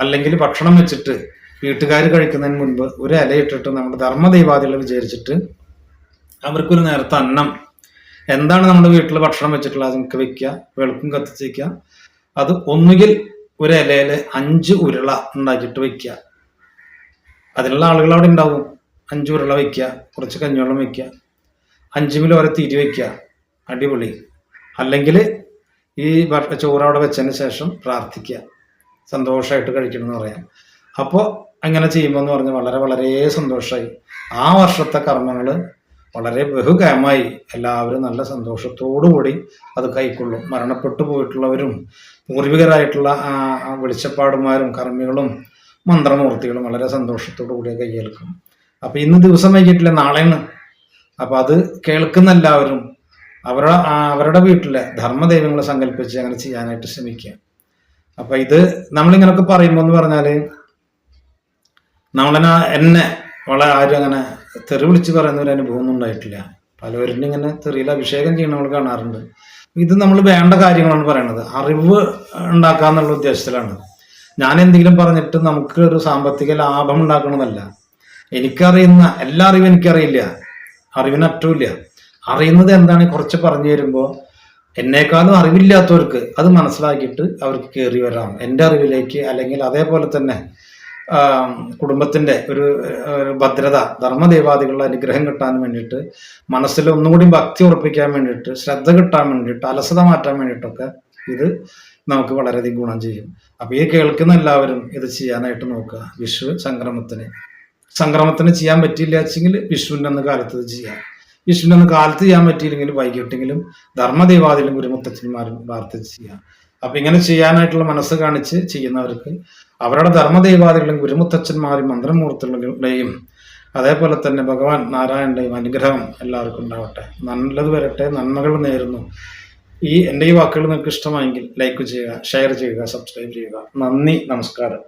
അല്ലെങ്കിൽ ഭക്ഷണം വെച്ചിട്ട് വീട്ടുകാർ കഴിക്കുന്നതിന് മുൻപ് ഒരു ഇല ഇട്ടിട്ട് നമ്മുടെ ധർമ്മദൈവാദികൾ വിചാരിച്ചിട്ട് അവർക്കൊരു നേരത്തെ അന്നം. എന്താണ് നമ്മുടെ വീട്ടിൽ ഭക്ഷണം വെച്ചിട്ടുള്ളത്? നമുക്ക് വെക്കുക വെളുക്കും കത്തിച്ച് വെക്കുക അത് ഒന്നുകിൽ ഒരു ഇലയിൽ അഞ്ച് ഉരുള ഉണ്ടാക്കിയിട്ട് വെക്കുക അതിനുള്ള ആളുകൾ അവിടെ ഉണ്ടാവും. അഞ്ച് ഉരുള വെക്കുക കുറച്ച് കഞ്ഞിവെള്ളം വെക്കുക അഞ്ച് കിലോ വരെ തിരി വെക്കുക അടിപൊളി. അല്ലെങ്കിൽ ഈ ചോറ് അവിടെ വെച്ചതിന് ശേഷം പ്രാർത്ഥിക്കുക സന്തോഷമായിട്ട് കഴിക്കണം എന്ന് പറയാം. അപ്പോൾ അങ്ങനെ ചെയ്യുമ്പോൾ എന്ന് പറഞ്ഞാൽ വളരെ വളരെ സന്തോഷമായി ആ വർഷത്തെ കർമ്മങ്ങൾ വളരെ ബഹുകരമായി എല്ലാവരും നല്ല സന്തോഷത്തോടുകൂടി അത് കൈക്കൊള്ളും. മരണപ്പെട്ടു പോയിട്ടുള്ളവരും പൂർവികരായിട്ടുള്ള വെളിച്ചപ്പാടുമാരും കർമ്മികളും മന്ത്രമൂർത്തികളും വളരെ സന്തോഷത്തോടു കൂടി കൈയേൽക്കും അപ്പൊ ഇന്ന് ദിവസം വൈകിട്ടില്ല? നാളെയാണ്. അപ്പൊ അത് കേൾക്കുന്ന എല്ലാവരും അവരുടെ അവരുടെ വീട്ടിലെ ധർമ്മദൈവങ്ങളെ സങ്കല്പിച്ച് അങ്ങനെ ചെയ്യാനായിട്ട് ശ്രമിക്കുക. അപ്പൊ ഇത് നമ്മളിങ്ങനൊക്കെ പറയുമ്പോൾ എന്ന് പറഞ്ഞാൽ നമ്മളെന്നെ എന്നെ വളരെ ആരും അങ്ങനെ തെറി വിളിച്ച് പറയുന്ന ഒരു അനുഭവം ഒന്നും ഉണ്ടായിട്ടില്ല. പലവരും ഇങ്ങനെ തെറിയിൽ അഭിഷേകം ചെയ്യണ നമ്മൾ കാണാറുണ്ട്. ഇത് നമ്മൾ വേണ്ട കാര്യങ്ങളാണ് പറയുന്നത് അറിവ് ഉണ്ടാക്കുക എന്നുള്ള ഉദ്ദേശത്തിലാണ്. ഞാൻ എന്തെങ്കിലും പറഞ്ഞിട്ട് നമുക്ക് ഒരു സാമ്പത്തിക ലാഭം ഉണ്ടാക്കണമെന്നല്ല എനിക്കറിയുന്ന എല്ലാ അറിവും എനിക്കറിയില്ല. അറിവിന് അറിയുന്നത് എന്താണ് കുറച്ച് പറഞ്ഞു തരുമ്പോൾ എന്നേക്കാളും അറിവില്ലാത്തവർക്ക് അത് മനസ്സിലാക്കിയിട്ട് അവർക്ക് കയറി വരാം. എന്റെ അറിവിലേക്ക് അല്ലെങ്കിൽ അതേപോലെ തന്നെ കുടുംബത്തിന്റെ ഒരു ഭദ്രത ധർമ്മദേവാദികളുടെ അനുഗ്രഹം കിട്ടാൻ വേണ്ടിയിട്ട് മനസ്സിൽ ഒന്നുകൂടി ഭക്തി ഉറപ്പിക്കാൻ വേണ്ടിയിട്ട് ശ്രദ്ധ കിട്ടാൻ വേണ്ടിയിട്ട് അലസത മാറ്റാൻ വേണ്ടിയിട്ടൊക്കെ ഇത് നമുക്ക് വളരെയധികം ഗുണം ചെയ്യും. അപ്പൊ ഈ കേൾക്കുന്ന എല്ലാവരും ഇത് ചെയ്യാനായിട്ട് നോക്കുക. വിഷു സംക്രമത്തിന്. സംക്രമത്തിന് ചെയ്യാൻ പറ്റിയില്ല വെച്ചെങ്കിൽ വിഷുവിന്റെ അന്ന് കാലത്ത് ഇത് ചെയ്യാം. വിഷുവിന്റെ അന്ന് കാലത്ത് ചെയ്യാൻ പറ്റിയില്ലെങ്കിലും വൈകിട്ടെങ്കിലും ധർമ്മദേവാദികളും ഗുരുമുത്തച്ഛന്മാരും പ്രാർത്ഥിച്ച് ചെയ്യാം. അപ്പൊ ഇങ്ങനെ ചെയ്യാനായിട്ടുള്ള മനസ്സ് കാണിച്ച് ചെയ്യുന്നവർക്ക് അവരുടെ ധർമ്മദേവാദികളും ഗുരുമുത്തച്ഛന്മാരും മന്ത്രമൂർത്തികളുടെയും അതേപോലെ തന്നെ ഭഗവാൻ നാരായണന്റെയും അനുഗ്രഹം എല്ലാവർക്കും ഉണ്ടാവട്ടെ. നല്ലത് വരട്ടെ നന്മകൾ നേരുന്നു. ഈ എന്റെ ഈ വാക്കുകൾ നിങ്ങൾക്ക് ഇഷ്ടമായെങ്കിൽ ലൈക്ക് ചെയ്യുക ഷെയർ ചെയ്യുക സബ്സ്ക്രൈബ് ചെയ്യുക. നന്ദി നമസ്കാരം.